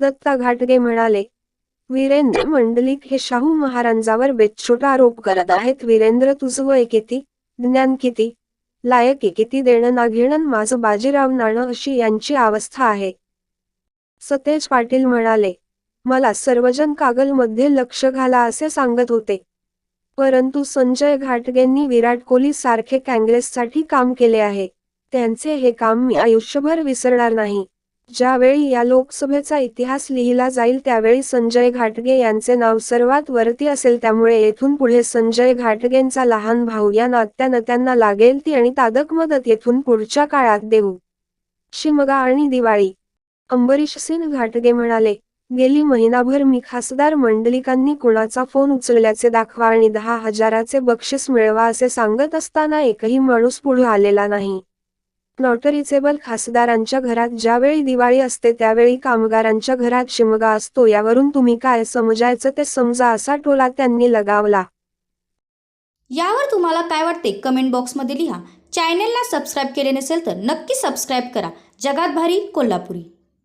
दत्ता घाटगे म्हणाले वीरेंद्र मंडलिक हे शाहू महाराजांवर बेछोट आरोप करत आहेत. वीरेंद्र तुझं वय किती? ज्ञान किती? लायक किती देणं ना घेणं? माझं बाजीराव नाणं अशी यांची अवस्था आहे. सतेज पाटील म्हणाले मला सर्वजण कागलमध्ये लक्ष घाला असे सांगत होते. परंतु संजय घाटगेंनी विराट कोहली सारखे काँग्रेससाठी काम केले आहे. त्यांचे हे काम मी आयुष्यभर विसरणार नाही. ज्यावेळी या लोकसभेचा इतिहास लिहिला जाईल त्यावेळी संजय घाटगे यांचे नाव सर्वात वरती असेल. त्यामुळे येथून पुढे संजय घाटगेंचा लहान भाऊ या नात्यानं त्यांना लागेल ती आणि तादक मदत येथून पुढच्या काळात देऊ. शिमगा आणि दिवाळी. अंबरीश सिंह घाटगे म्हणाले गेली महिनाभर मी खासदार मंडलिकांनी कुणाचा फोन उचलल्याचे दाखवा आणि दहा हजाराचे बक्षीस मिळवा असे सांगत असताना एकही माणूस पुढे आलेला नाही. नॉटरिचेबल खासदारांच्या घरात ज्यावेळी दिवाळी असते त्यावेळी कामगारांच्या घरात शिमगा असतो यावरून तुम्ही काय समजायचं ते समजा असा टोला त्यांनी लगावला. यावर तुम्हाला काय वाटते कमेंट बॉक्समध्ये लिहा. चॅनेलला सबस्क्राईब केले नसेल तर नक्की सबस्क्राईब करा. जगात भारी कोल्हापुरी.